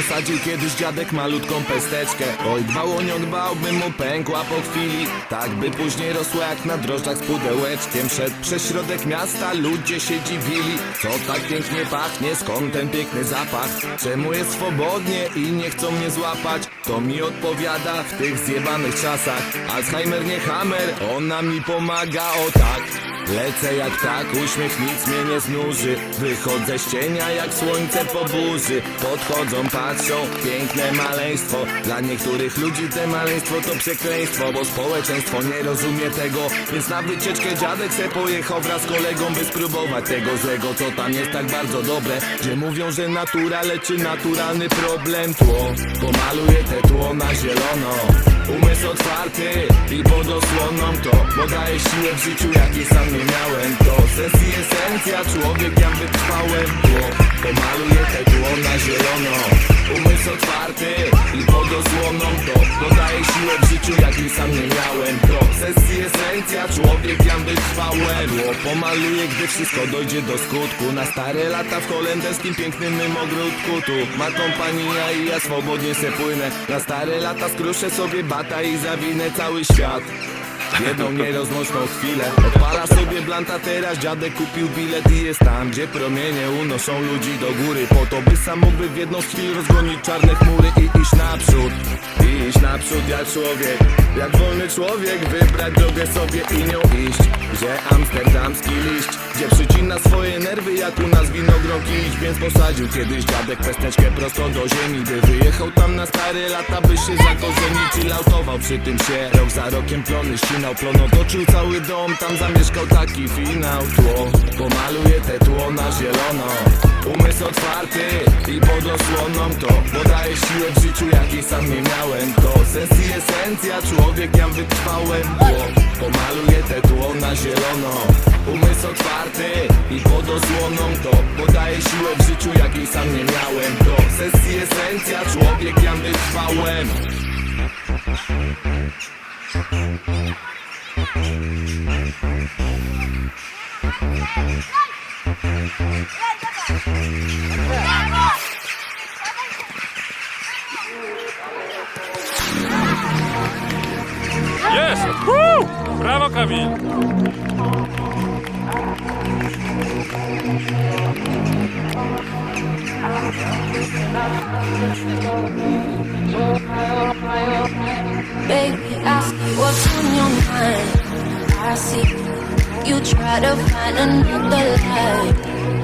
Posadził kiedyś dziadek malutką pesteczkę. Oj, dbał o nią, dbał, by mu pękła po chwili. Tak by później rosła jak na drożdżach z pudełeczkiem. Szedł przez środek miasta, ludzie się dziwili. Co tak pięknie pachnie, skąd ten piękny zapach? Czemu jest swobodnie i nie chcą mnie złapać? To mi odpowiada w tych zjebanych czasach. Alzheimer nie hammer, ona mi pomaga, o tak Lecę jak tak, uśmiech nic mnie nie znuży. Wychodzę z cienia jak słońce po burzy. Podchodzą, patrzą, piękne maleństwo. Dla niektórych ludzi te maleństwo to przekleństwo Bo społeczeństwo nie rozumie tego. Więc na wycieczkę dziadek se pojechał wraz z kolegą By spróbować tego złego, co tam jest tak bardzo dobre. Gdzie mówią, że natura leczy naturalny problem. Tło, pomaluję te tło na zielono. Umysł otwarty i pod osłoną to Bo daje siłę w życiu jakiej sam nie miałem. To sens i esencja, człowiek ja wytrwałem Tło, pomaluję te tło na zielono. Umysł otwarty i pod osłoną. To Bo daje siłę w życiu jakiej sam nie miałem. To sens i esencja, człowiek ja wytrwałem Tło, pomaluję gdy wszystko dojdzie do skutku. Na stare lata w holenderskim pięknym mym ogródku. Tu ma kompania i ja swobodnie se płynę. Na stare lata skruszę sobie bata i zawinę cały świat Jedną nierozłączną chwilę Odpala sobie blanta. Teraz Dziadek kupił bilet i jest tam Gdzie promienie unoszą ludzi do góry. Po to by sam mógłby w jedną z chwil Rozgonić czarne chmury i iść naprzód. Iść naprzód jak człowiek. Jak wolny człowiek Wybrać drogę sobie i nią iść. Gdzie amsterdamski liść Gdzie przycina swoje jak u nas winogronki iść Więc posadził kiedyś dziadek pesteczkę prosto do ziemi By wyjechał tam na stare lata By się zakorzenić i lautował Przy tym się. Rok za rokiem plony ścinał Plono toczył cały dom Tam zamieszkał taki finał. Tło, pomaluję te tło na zielono. Umysł otwarty i pod osłoną to Bo daje siłę w życiu jakiej sam nie miałem. To sens i esencja, człowiek ja wytrwałem. Tło, pomaluję te tło na zielono Umysł otwarty i pod osłoną to Bo daje siłę w życiu jakiej sam nie miałem To sens i esencja, człowiek ja wytrwałem Jest! Woo! Brawo, Kamil! Baby, I see what's on your mind. I see you try to find another life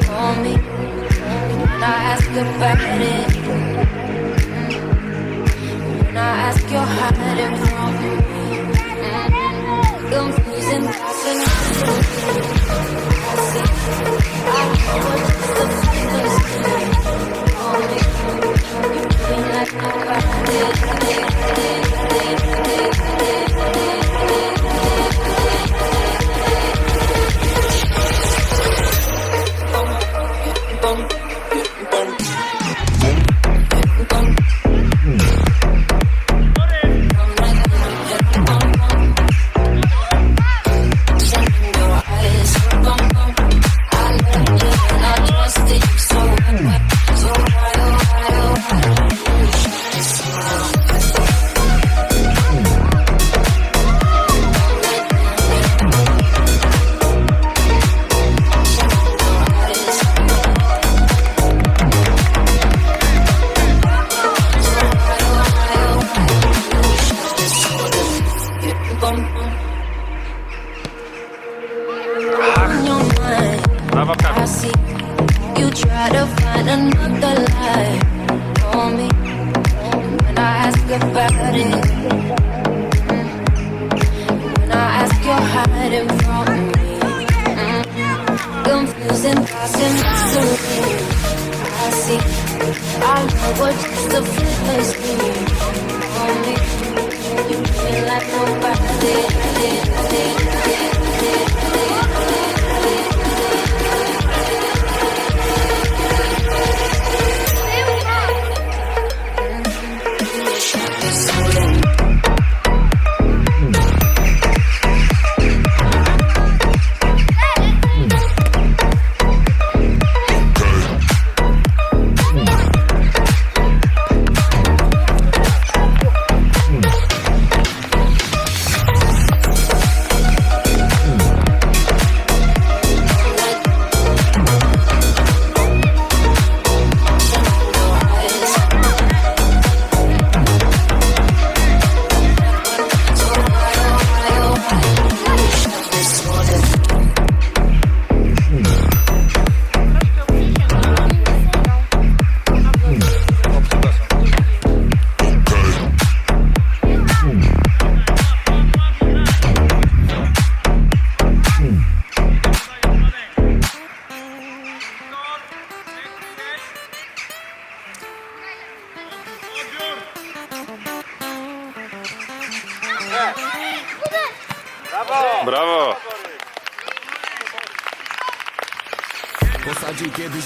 for me. When I ask about it, when I ask, you're hiding from me.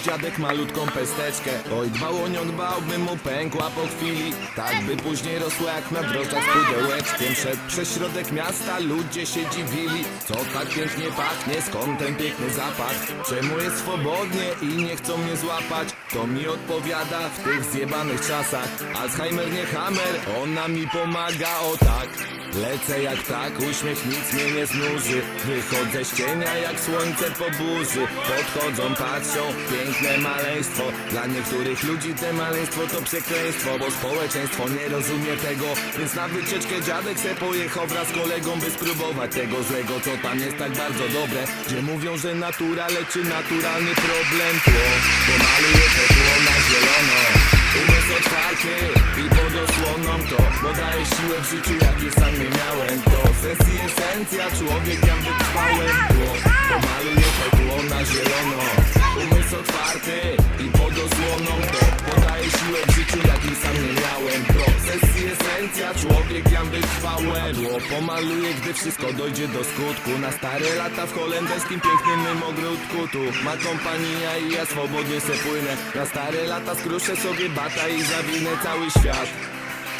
Kiedyś dziadek malutką pesteczkę. Oj, dbał o nią, dbał, by mu pękła po chwili. Tak by później rosła jak na drożdżach z pudełeczkiem. Szedł przez środek miasta, ludzie się dziwili. Co tak pięknie pachnie, skąd ten piękny zapach? Czemu jest swobodnie i nie chcą mnie złapać? To mi odpowiada w tych zjebanych czasach. Alzheimer nie hammer, ona mi pomaga, o tak Lecę jak tak, uśmiech nic mnie nie znuży. Wychodzę z cienia jak słońce po burzy. Podchodzą, patrzą, piękne maleństwo. Dla niektórych ludzi te maleństwo to przekleństwo Bo społeczeństwo nie rozumie tego. Więc na wycieczkę dziadek se pojechał wraz z kolegą By spróbować tego złego, co tam jest tak bardzo dobre Gdzie mówią, że natura leczy naturalny problem. Tło, pomaluje te tło na zielono otwarty i pod osłoną to Bo daje siłę w życiu jakie sam nie miałem. To sens i esencja, człowiek ja wytrwałem Tło, pomaluje to tło pomaluje, gdy wszystko dojdzie do skutku. Na stare lata w holenderskim pięknym mym ogródku Tu. Ma kompania i ja swobodnie se płynę. Na stare lata skruszę sobie bata i zawinę cały świat.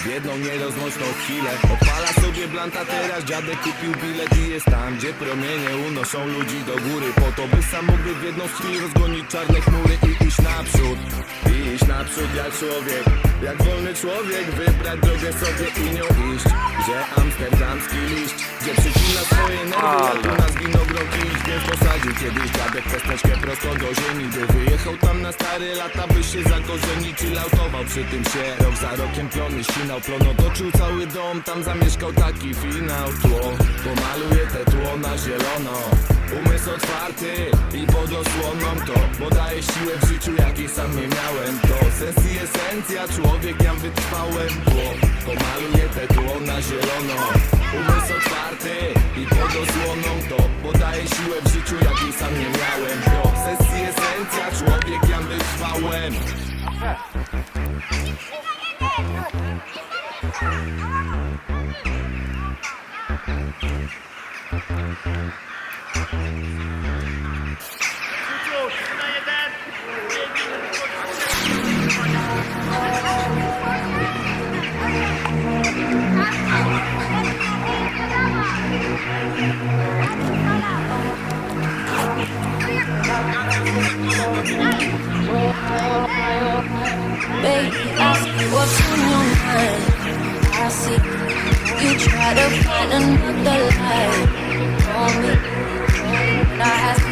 W jedną nierozłączną chwilę Odpala sobie blanta. Teraz Dziadek kupił bilet i jest tam Gdzie promienie unoszą ludzi do góry. Po to by sam mógłby w jedną z Rozgonić czarne chmury i iść naprzód iść naprzód jak człowiek. Jak wolny człowiek Wybrać drogę sobie i nią iść. Gdzie amsterdamski liść Gdzie przycina swoje nerwy Jak u nas winogronki iść Więc posadził kiedyś dziadek pesteczkę prosto do ziemi By wyjechał tam na stare lata By się zakorzenić. I lautował Przy tym się. Rok za rokiem plony ścinał Plon otoczył cały dom. Tam zamieszkał taki finał. Tło, pomaluje te tło na zielono Umysł otwarty i pod osłoną to. Bo daje siłę w życiu jakiej sam nie miałem. To sens i esencja, człowiek ja wytrwałem. Tło, pomaluje te tło na zielono. Umysł otwarty i pod osłoną to. Bo daje siłę w życiu jakiej sam nie miałem. To sens i esencja, człowiek ja wytrwałem Baby, ask what's on your mind. I see you try to find another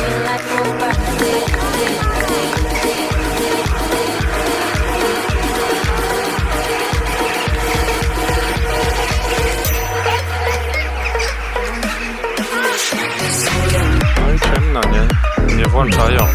feel like nobody. No nie? Nie włączają.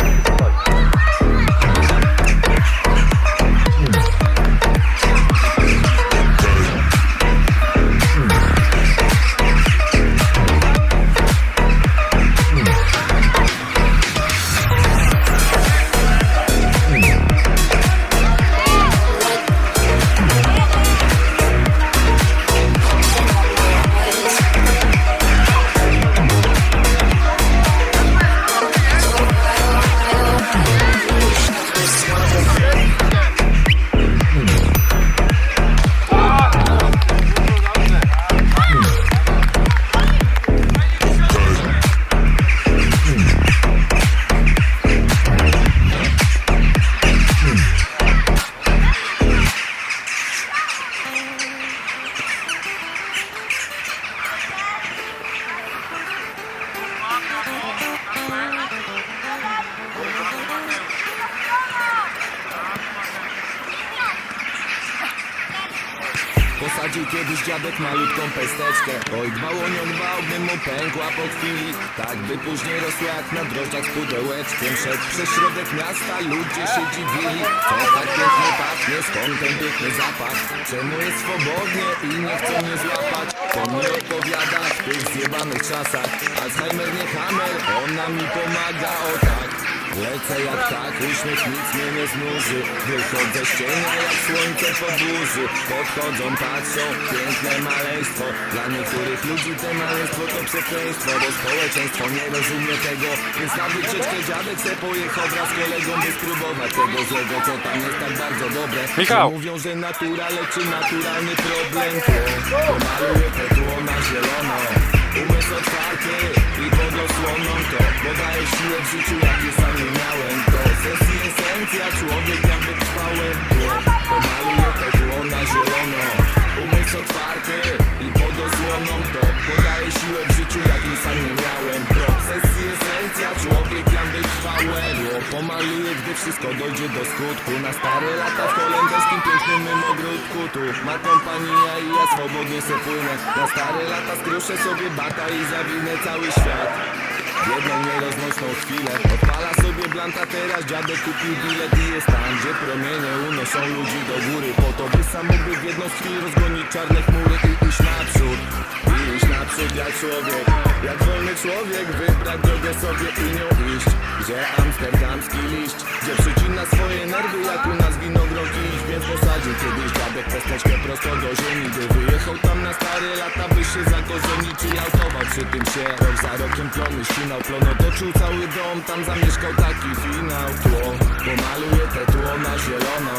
Posadził kiedyś dziadek malutką pesteczkę. Oj, dbał o nią, dbał, by mu pękła po chwili. Tak by później rosła jak na drożdżach z pudełeczkiem. Szedł przez środek miasta, ludzie się dziwili. Co tak pięknie pachnie, skąd ten piękny zapach? Czemu jest swobodnie i nie chcą mnie złapać? To mi odpowiada w tych zjebanych czasach. Alzheimer nie hammer, ona mi pomaga, o tak Lecę jak tak, uśmiech nic mnie nie znuży. Wychodzę z cienia jak słońce po burzy. Podchodzą, patrzą, piękne maleństwo. Dla niektórych ludzi te maleństwo to przekleństwo Bo społeczeństwo nie rozumie tego. Więc na wycieczkę dziadek se pojechał wraz z kolegą By spróbować tego złego, co tam jest tak bardzo dobre. Michał. Mówią, że natura leczy naturalny problem. To pomaluje te zielono. Umysł otwarty i pod osłoną to. Podaje siłę w życiu, jakie sam dojdzie do skutku. Na stare lata w holenderskim pięknym mym ogródku. Tu ma kompania i ja swobodnie se płynę. Na stare lata skruszę sobie bata i zawinę cały świat jedną nieroznośną chwilę Odpala sobie blanta. Teraz Dziadek kupił bilet i jest tam Gdzie promienie unoszą ludzi do góry. Po to by sam mógłby w jedną z chwil Rozgonić czarne chmury i iść naprzód. I iść naprzód jak człowiek. Jak wolny człowiek Wybrać drogę sobie i nią iść. Gdzie amsterdamski liść Gdzie przycina swoje nerwy Jak u nas winogronki posadził kiedyś dziadek pesteczkę prosto do ziemi By wyjechał tam na stare lata By się zakorzenić i autował Przy tym się. Rok za rokiem plony ścinał Plon otoczył cały dom Tam zamieszkał taki finał. Tło pomaluje te tło na zielono.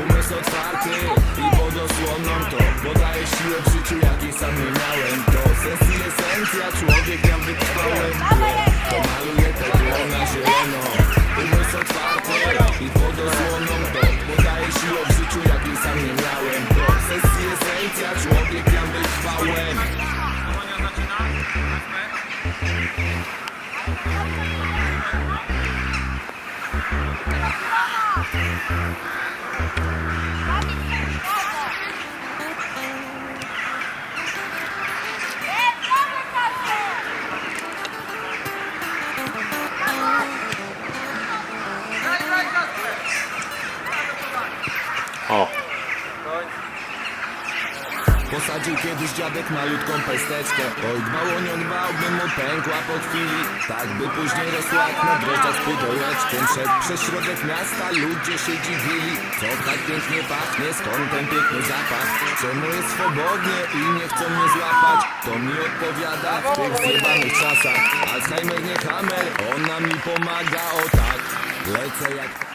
Umysł otwarty i pod osłoną to Podaje siłę w życiu jakiej sam nie miałem. To sens i esencja Człowiek ja wytrwałem. Tło pomaluje te tło na zielono. Umysł otwarty i pod osłoną to O, Posadził kiedyś dziadek malutką pesteczkę. Oj, dbał o nią, dbał, by mu pękła po chwili. Tak by później rosła jak na drożdżach z pudełeczkiem Szedł przez środek miasta, ludzie się dziwili. Co tak pięknie pachnie, skąd ten piękny zapach? Czemu jest swobodnie i nie chcą mnie złapać? To mi odpowiada w tych zjebanych czasach. Alzheimer nie hammer, ona mi pomaga, o tak Lecę jak